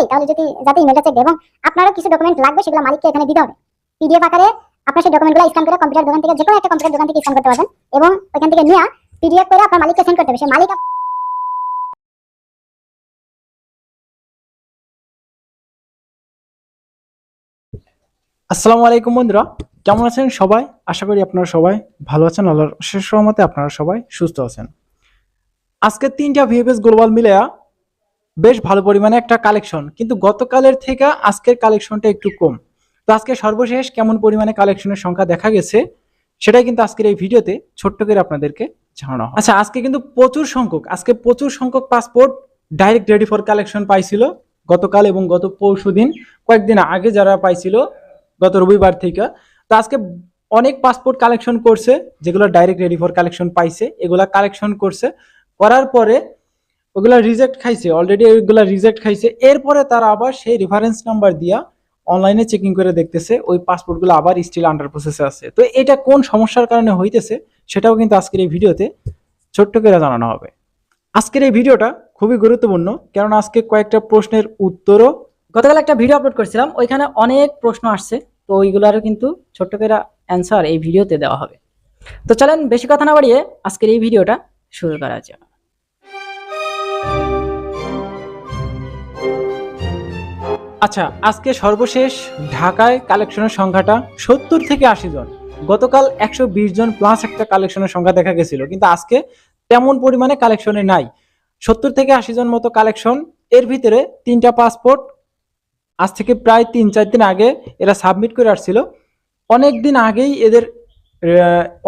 দিচ্ছি তাহলে যদি যাতে ইমেলটা চেক এবং আপনারও কিছু ডকুমেন্ট লাগবে, সেগুলো মালিককে এখানে দিতে হবে। পিডিএফ আকারে আপনার সেই ডকুমেন্টগুলো স্ক্যান করে কম্পিউটার দোকান থেকে যে কোনো একটা কম্পিউটার দোকান থেকে স্ক্যান করতে পারবেন এবং ওইখান থেকে নিয়ে পিডিএফ করে আপনার মালিককে সেন্ড করতে হবে। সেই মালিক আসসালামু আলাইকুম বন্ধুরা, কেমন আছেন সবাই? আশা করি আপনারা সবাই ভালো আছেন, আল্লাহর শেষ রহমতে আপনারা সবাই সুস্থ আছেন। আজকে তিনটা ভিএফএস গ্লোবাল মিলে বেশ ভালো পরিমাণে একটা কালেকশন কিন্তু গতকালের থেকে আজকের কালেকশনটা একটু কম। তো আজকে সর্বশেষ কেমন পরিমাণে কালেকশনের সংখ্যা দেখা গেছে, সেটাই কিন্তু আজকের এই ভিডিওতে ছোট্ট করে আপনাদেরকে জানানো। আচ্ছা আজকে কিন্তু প্রচুর সংখ্যক, আজকে প্রচুর সংখ্যক passport direct ready for collection পাইছিল গতকাল এবং গত পরশু দিন, কয়েকদিন আগে যারা পাইছিল গত রবিবার থেকে। তো আজকে অনেক পাসপোর্ট কালেকশন করছে, যেগুলো ডাইরেক্ট রেডি ফর কালেকশন পাইছে, এগুলা কালেকশন করছে। করার পরে ওগুলা রিজেক্ট খাইছে অলরেডি ওইগুলা রিজেক্ট খাইছে। এরপরে তারা আবার সেই রেফারেন্স নাম্বার দিয়া অনলাইনে চেকিং করে দেখতেছে, ওই পাসপোর্টগুলো আবার স্টিল আন্ডার প্রসেসে আছে। তো এটা কোন সমস্যার কারণে হইতেছে, সেটাও কিন্তু আজকের এই ভিডিওতে ছোট্ট করে জানানো হবে। আজকের এই ভিডিওটা খুবই গুরুত্বপূর্ণ কারণ আজকে কয়েকটা প্রশ্নের উত্তরও গতকাল একটা ভিডিও আপলোড করেছিলাম, ওইখানে অনেক প্রশ্ন আসছে, তো ওইগুলারও কিন্তু ছোট্ট করে অ্যান্সার এই ভিডিওতে দেওয়া হবে। তো চলেন, বেশি কথা না বাড়িয়ে আজকের এই ভিডিওটা শুরু করা যাক। আচ্ছা আজকে সর্বশেষ ঢাকায় কালেকশনের সংখ্যাটা সত্তর থেকে আশি জন। গতকাল একশো বিশ জন প্লাস একটা কালেকশনের সংখ্যা দেখা গেছিল, কিন্তু আজকে তেমন পরিমাণে কালেকশনে নাই। সত্তর থেকে আশি জন মতো কালেকশন, এর ভিতরে তিনটা পাসপোর্ট আজ থেকে প্রায় তিন, চার দিন আগে এরা সাবমিট করে আসছিল। অনেক দিন আগেই এদের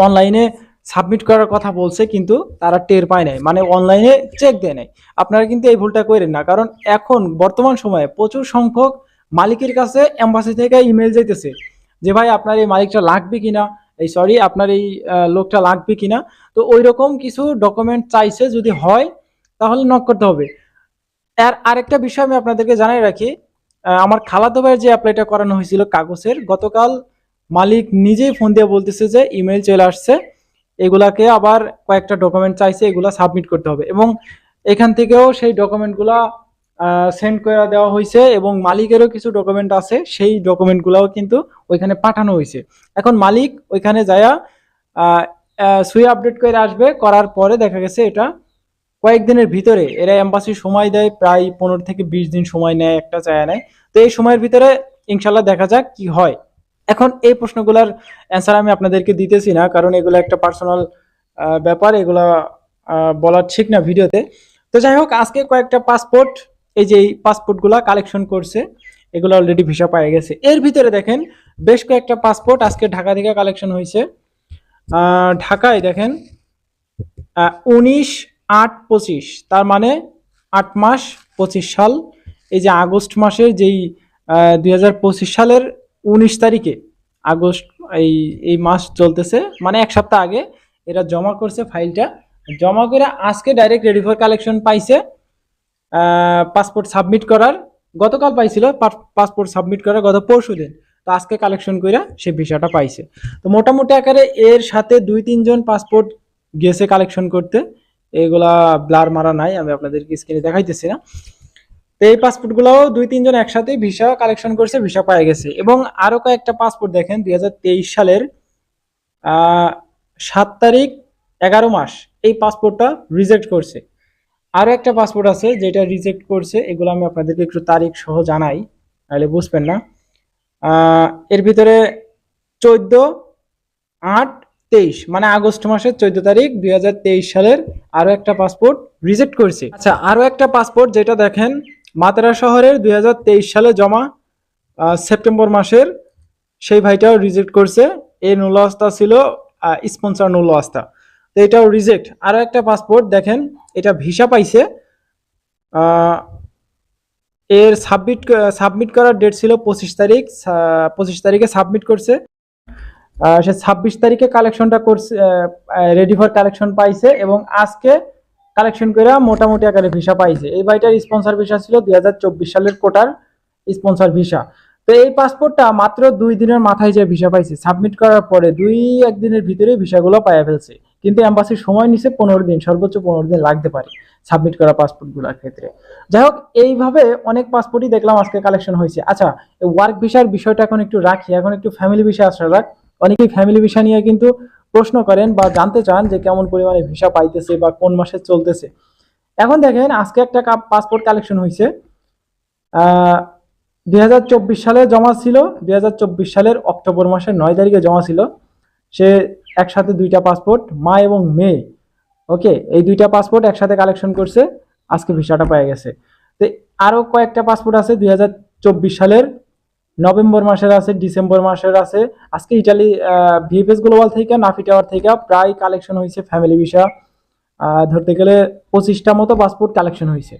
অনলাইনে সাবমিট করার কথা বলছে, কিন্তু তারা টের পায় নাই। মানে অনলাইনে চেক দেয় নাই। আপনারা কিন্তু এই ভুলটা করেন না, কারণ এখন বর্তমান সময়ে প্রচুর সংখ্যক মালিকের কাছে এম্বাসি থেকে ইমেল যাইতেছে যে, ভাই, আপনার এই মালিকটা লাগবে কিনা? এই সরি আপনার এই লোকটা লাগবে কিনা? তো ওই রকম কিছু ডকুমেন্ট চাইছে, যদি হয়, তাহলে নক করতে হবে। আর আরেকটা বিষয় আমি আপনাদেরকে জানাই রাখি আমার খালাতো ভাইয়ের যে অ্যাপ্লাইটা করানো হয়েছিল কাগজের, গতকাল মালিক নিজেই ফোন দিয়ে বলতেছে যে ইমেল চলে আসছে। এগুলাকে আবার কয়েকটা ডকুমেন্ট চাইছে, এগুলা সাবমিট করতে হবে। এবং এখান থেকেও সেই ডকুমেন্টগুলা সেন্ড করে দেওয়া হয়েছে এবং মালিকেরও কিছু ডকুমেন্ট আছে, সেই ডকুমেন্টগুলোও কিন্তু ওইখানে পাঠানো হয়েছে এখন মালিক ওইখানে যায়া সুই আপডেট করে আসবে, করার পরে দেখা গেছে এটা কয়েকদিনের ভিতরে, এরা এম্বাসি সময় দেয়, প্রায় পনেরো থেকে বিশ দিন সময় নেয়, একটা চায়া নেয়। তো এই সময়ের ভিতরে ইনশাল্লাহ দেখা যাক কি হয়। এখন এই প্রশ্নগুলোর অ্যান্সার আমি আপনাদেরকে দিতেছি না কারণ এগুলো একটা পার্সোনাল ব্যাপার এগুলা আহ, বলা ঠিক না ভিডিওতে। তো যাই হোক আজকে কয়েকটা পাসপোর্ট এই যে এই পাসপোর্টগুলো কালেকশন করছে এগুলো অলরেডি ভিসা পায়ে গেছে। এর ভিতরে দেখেন বেশ কয়েকটা পাসপোর্ট আজকে ঢাকা থেকে কালেকশন হয়েছে। ঢাকায় দেখেন উনিশ আট পঁচিশ তার মানে আট মাস পঁচিশ সাল। এই যে আগস্ট মাসের যেই দুই হাজার পঁচিশ সালের উনিশ তারিখে আগস্ট, এই এই মাস চলতেছে। মানে এক সপ্তাহ আগে এরা জমা করছে ফাইলটা। জমা করে আজকে ডাইরেক্ট রেডি ফর কালেকশন পাইছে পাসপোর্ট সাবমিট করার। গতকাল পাইছিল পাসপোর্ট সাবমিট করার গত পরশু দিন। তো আজকে কালেকশন করে সে ভিসাটা পাইছে। তো মোটামুটি আকারে এর সাথে দুই, তিনজন পাসপোর্ট গেছে কালেকশন করতে। এগুলা ব্লার মারা নাই, আমি আপনাদেরকে স্ক্রিনে দেখাইতেছি না। তো এই পাসপোর্টগুলোও দুই, তিনজন একসাথে ভিসা কালেকশন করছে ভিসা পায়ে গেছে। এবং আরও কয়েকটা পাসপোর্ট দেখেন দু হাজার তেইশ সালের সাত তারিখ, এগারো মাস এই পাসপোর্টটা রিজেক্ট করছে। আরও একটা পাসপোর্ট আছে যেটা রিজেক্ট করছে, এগুলো আমি আপনাদেরকে একটু তারিখ সহ জানাই তাহলে বুঝবেন না। এর ভিতরে চোদ্দ, আট, তেইশ মানে আগস্ট মাসের চোদ্দ তারিখ দুই হাজার তেইশ সালের আরও একটা পাসপোর্ট রিজেক্ট করছে। আচ্ছা আরও একটা পাসপোর্ট যেটা দেখেন মাতারা শহরের দু হাজার তেইশ সালে জমা সেপ্টেম্বর মাসের সেই ভাইটাও রিজেক্ট করছে। এই আস্তা ছিল স্পন্সর আস্তা তো এটাও রিজেক্ট আরও একটা পাসপোর্ট দেখেন, এটা ভিসা পাইছে। এর সাবমিট সাবমিট করার ডেট ছিল পঁচিশ তারিখ পঁচিশ তারিখে সাবমিট করছে। সে ছাব্বিশ তারিখে কালেকশনটা করছে রেডি ফর কালেকশন পাইছে এবং আজকে কালেকশন করে মোটামুটি আকারে ভিসা পাইছে। এই ভাইটার স্পন্সর ভিসা ছিল দুই সালের কোটার স্পন্সর ভিসা। তো এই পাসপোর্টটা মাত্র দুই দিনের মাথায় যে ভিসা পাইছে সাবমিট করার পরে দুই একদিনের ভিতরে ভিসাগুলো পাইয়া ফেলছে। কিন্তু এম্বাসির সময় নিছে পনেরো দিন, সর্বোচ্চ পনেরো দিন লাগতে পারে সাবমিট করা পাসপোর্টগুলোর ক্ষেত্রে। যাই হোক, এইভাবে অনেক পাসপোর্টই দেখলাম আজকে কালেকশন হয়েছে। আচ্ছা ওয়ার্ক ভিসার বিষয়টা এখন একটু রাখি, এখন একটু ফ্যামিলি ভিসা আসা যাক। অনেকেই ফ্যামিলি ভিসা নিয়ে কিন্তু প্রশ্ন করেন বা জানতে চান যে কেমন পরিমাণে ভিসা পাইতেছে বা কোন মাসে চলতেছে। এখন দেখেন, আজকে একটা পাসপোর্ট কালেকশন হয়েছে দুই হাজার চব্বিশ সালে জমা ছিল, দুই হাজার চব্বিশ সালের অক্টোবর মাসের নয় তারিখে জমা ছিল। সে একসাথে দুইটা পাসপোর্ট মা এবং মেয়ে। ওকে, এই দুইটা পাসপোর্ট একসাথে কালেকশন করছে, আজকে ভিসাটা পাওয়া গেছে। তো আরও কয়েকটা পাসপোর্ট আছে, দুই হাজার চব্বিশ সালের নভেম্বর মাসের আছে, ডিসেম্বর মাসের আছে। আজকে ইটালি ভিএফএস গ্লোবাল থেকে নাফি টাওয়ার থেকে প্রায় কালেকশন হয়েছে ফ্যামিলি ভিসা ধরতে গেলে পঁচিশটা মতো পাসপোর্ট কালেকশন হয়েছে।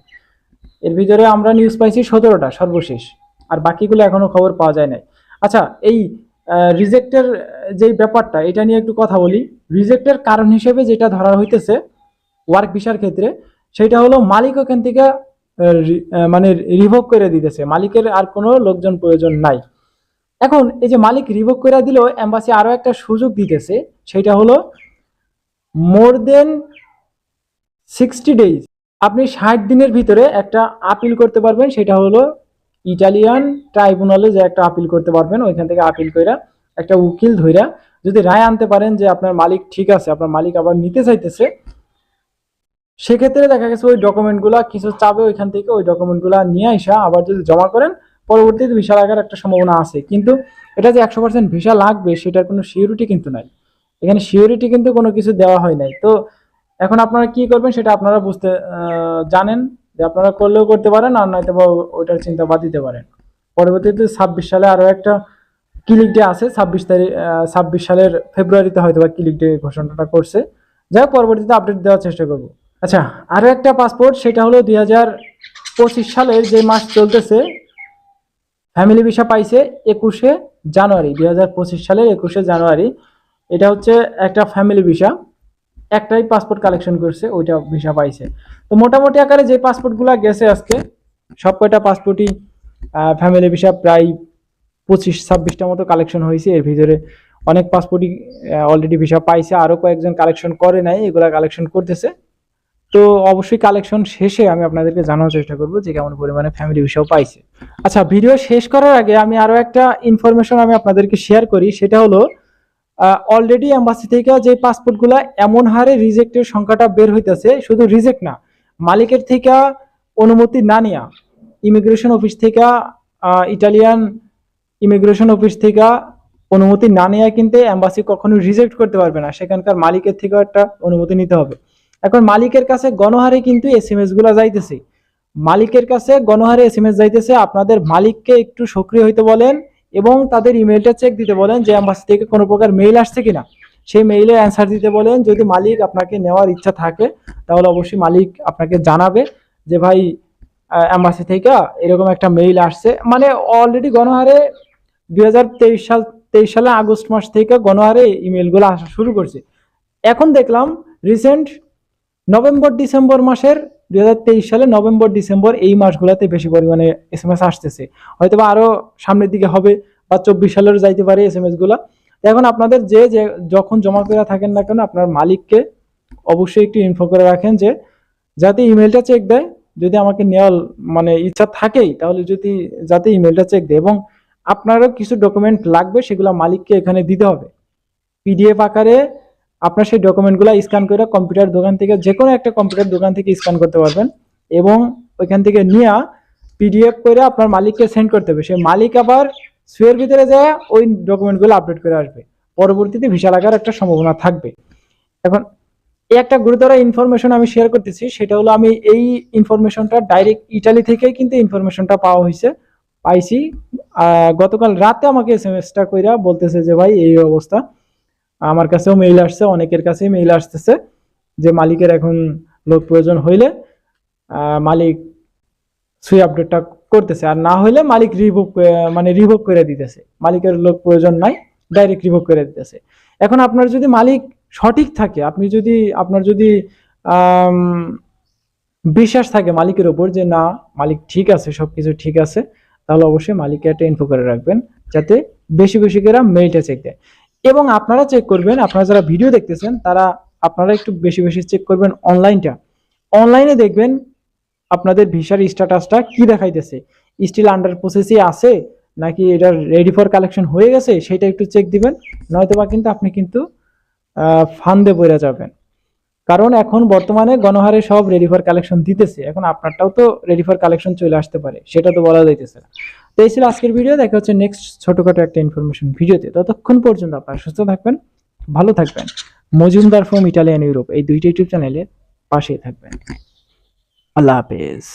এর ভিতরে আমরা নিউজ পাইছি সতেরোটা সর্বশেষ, আর বাকিগুলো এখনও খবর পাওয়া যায় নাই। আচ্ছা এই রিজেক্টের যেই ব্যাপারটা, এটা নিয়ে একটু কথা বলি। রিজেক্টের কারণ হিসেবে যেটা ধরা হইতেছে ওয়ার্ক ভিসার ক্ষেত্রে, সেটা হলো মালিক ওখান থেকে মানে রিভোক করে দিতেছে। মালিকের আর কোনো লোকজন প্রয়োজন নাই। এখন এই যে মালিক রিভোক করে দিলেও এম্বাসি আরও একটা সুযোগ দিতেছে, সেটা হলো মোর দেন সিক্সটি ডেজ আপনি ষাট দিনের ভিতরে একটা আপিল করতে পারবেন, সেটা হলো ইটালিয়ান ট্রাইব্যুনালে যে একটা আপিল করতে পারবেন, ওইখান থেকে আপিল কইরা একটা উকিল ধইরা যদি রায় আনতে পারেন যে আপনার মালিক ঠিক আছে, আপনার মালিক আবার নিতে চাইতেছে সেক্ষেত্রে দেখা গেছে ওই ডকুমেন্টগুলা কিছু চাবে ওইখান থেকে ওই ডকুমেন্টগুলা নিয়ে আসা আবার যদি জমা করেন, পরবর্তীতে ভিসা লাগার একটা সম্ভাবনা আছে। কিন্তু এটা যে একশো পার্সেন্ট ভিসা লাগবে, সেটার কোনো সিউরিটি কিন্তু নাই। এখানে সিউরিটি কিন্তু কোনো কিছু দেওয়া হয় নাই। তো এখন আপনারা কি করবেন সেটা আপনারা বুঝতে জানেন। যে আপনারা করলেও করতে পারেন, আর নয়তো ওইটার চিন্তা বাদ দিতে পারেন। পরবর্তীতে ছাব্বিশ সালে আরও একটা ক্লিক ডে আছে। ছাব্বিশ তারিখ ছাব্বিশ সালের ফেব্রুয়ারিতে হয়তো বা ক্লিক ডে ঘোষণাটা করছে। যাই হোক, পরবর্তীতে আপডেট দেওয়ার চেষ্টা করব। আচ্ছা আরও একটা পাসপোর্ট সেটা হলো দুই হাজার পঁচিশ সালের যে মাস চলতেছে ফ্যামিলি ভিসা পাইছে একুশে জানুয়ারি, দুই হাজার পঁচিশ সালের একুশে জানুয়ারি। এটা হচ্ছে একটা ফ্যামিলি ভিসা একটাই পাসপোর্ট কালেকশন করছে, ওইটা ভিসা পাইছে। তো মোটামুটি আকারে যে পাসপোর্টগুলো গেছে আজকে, সব কয়টা পাসপোর্টই ফ্যামিলি ভিসা প্রায় পঁচিশ, ছাব্বিশটা মতো কালেকশন হয়েছে। এর ভিতরে অনেক পাসপোর্টই অলরেডি ভিসা পাইছে আরও কয়েকজন কালেকশন করে নাই, এগুলা কালেকশন করতেছে। তো অবশ্যই কালেকশন শেষে আমি আপনাদেরকে জানানোর চেষ্টা করব যে কেমন পরিমাণে ফ্যামিলি ভিসাও পাইছে। আচ্ছা ভিডিও শেষ করার আগে আমি আরও একটা ইনফরমেশন আমি আপনাদেরকে শেয়ার করি, সেটা হলো অলরেডি এম্বাসি থেকে যে পাসপোর্টগুলো এমন হারে রিজেক্টের সংখ্যাটা বের হইতেছে, শুধু রিজেক্ট না, মালিকের থেকে অনুমতি না নেওয়া ইমিগ্রেশন অফিস থেকে ইটালিয়ান ইমিগ্রেশন অফিস থেকে অনুমতি না নেওয়া কিন্তু এম্বাসি কখনো রিজেক্ট করতে পারবে না, সেখানকার মালিকের থেকেও একটা অনুমতি নিতে হবে। এখন মালিকের কাছে গণহারে কিন্তু এস এম যাইতেছে। মালিকের কাছে গণহারে এস এম এস যাইতেছে, আপনাদের মালিককে একটু সক্রিয় হইতে বলেন এবং তাদের ইমেলটা চেক দিতে বলেন যে অ্যাম্বাসি থেকে কোনো প্রকার মেইল আসছে কিনা। সেই মেইলের অ্যান্সার দিতে বলেন, যদি মালিক আপনাকে নেওয়ার ইচ্ছা থাকে, তাহলে অবশ্যই মালিক আপনাকে জানাবে যে ভাই অ্যাম্বাসি থেকে এরকম একটা মেইল আসছে। মানে অলরেডি গণহারে দুই হাজার তেইশ সাল, তেইশ সালে আগস্ট মাস থেকে গণহারে ইমেলগুলো আসা শুরু করছে। এখন দেখলাম রিসেন্ট নভেম্বর, ডিসেম্বর মাসের দুই হাজার তেইশ সালে নভেম্বর, ডিসেম্বর এই মাসগুলোতে বেশি পরিমাণে এস এম এস আসতেছে। হয়তো বা আরও সামনের দিকে হবে বা চব্বিশ সালেরও যাইতে পারে এস এম এসগুলা। এখন আপনাদের যে যে যখন জমা করে থাকেন না কেন, আপনার মালিককে অবশ্যই একটু ইনফো করে রাখেন যে, যাতে ইমেলটা চেক দেয়, যদি আমাকে নেওয়ার মানে ইচ্ছা থাকেই, তাহলে যদি যাতে ইমেলটা চেক দেয় এবং আপনারও কিছু ডকুমেন্ট লাগবে, সেগুলো মালিককে এখানে দিতে হবে। পিডিএফ আকারে আপনার সেই ডকুমেন্টগুলো স্ক্যান করে কম্পিউটার দোকান থেকে যে কোনো একটা কম্পিউটার দোকান থেকে স্ক্যান করতে পারবেন এবং ওইখান থেকে নিয়ে পিডিএফ করে আপনার মালিককে সেন্ড করতে হবে। সেই মালিক আবার সুয়ের ভিতরে যায়, ওই ডকুমেন্টগুলো আপডেট করে আসবে। পরবর্তীতে ভিসা লাগার একটা সম্ভাবনা থাকবে। এখন, এই একটা গুরুতর ইনফরমেশন আমি শেয়ার করতেছি, সেটা হলো আমি এই ইনফরমেশনটা ডাইরেক্ট ইটালি থেকেই কিন্তু ইনফরমেশনটা পাওয়া হয়েছে, পাইছি। গতকাল রাতে আমাকে এস এম এসটা কইরা বলতেছে যে, ভাই, এই অবস্থা। আমার কাছেও মেইল আসছে, অনেকের কাছেই মেইল আসতেছে যে মালিকের এখন লোক প্রয়োজন হইলে মালিক সুই আপডেটটা করতেছে। আর না হইলে মালিক রিভোক মানে রিভোক করে দিতেছে। মালিকের লোক প্রয়োজন নাই ডাইরেক্ট রিভোক করে দিতেছে। এখন আপনার যদি মালিক সঠিক থাকে, আপনি যদি, আপনার যদি বিশ্বাস থাকে মালিকের ওপর যে না, মালিক ঠিক আছে, সবকিছু ঠিক আছে, তাহলে অবশ্যই মালিককে একটা ইনফো করে রাখবেন, যাতে বেশি বেশি করে মেইলটা চেক দেয়। এবং আপনারা চেক করবেন, আপনারা যারা ভিডিও দেখতেছেন, তারা আপনারা একটু বেশি বেশি চেক করবেন অনলাইনটা অনলাইনে দেখবেন আপনাদের ভিসার স্ট্যাটাসটা কি দেখাইতেছে। স্টিল আন্ডার প্রসেসই আছে, নাকি এটা রেডি ফর কালেকশন হয়ে গেছে, সেটা একটু চেক দিবেন, নয়তোবা কিন্তু আপনি কিন্তু ফান্দে পড়ে যাবেন। কারণ এখন বর্তমানে গণহারে সব রেডি ফর কালেকশন দিতেছে। এখন আপনারটাও তো রেডি ফর কালেকশন চলে আসতে পারে, সেটা তো বলা যাইতেছে না। তো এই ছিল আজকের ভিডিও দেখা হচ্ছে নেক্সট ছোটখাটো একটা ইনফরমেশন ভিডিওতে। ততক্ষণ পর্যন্ত আপনারা সুস্থ থাকবেন, ভালো থাকবেন। মজুমদার ফ্রম ইটালিয়ান ইউরোপ এই দুইটা ইউটিউব চ্যানেলের পাশেই থাকবেন। আল্লাহ হাফেজ।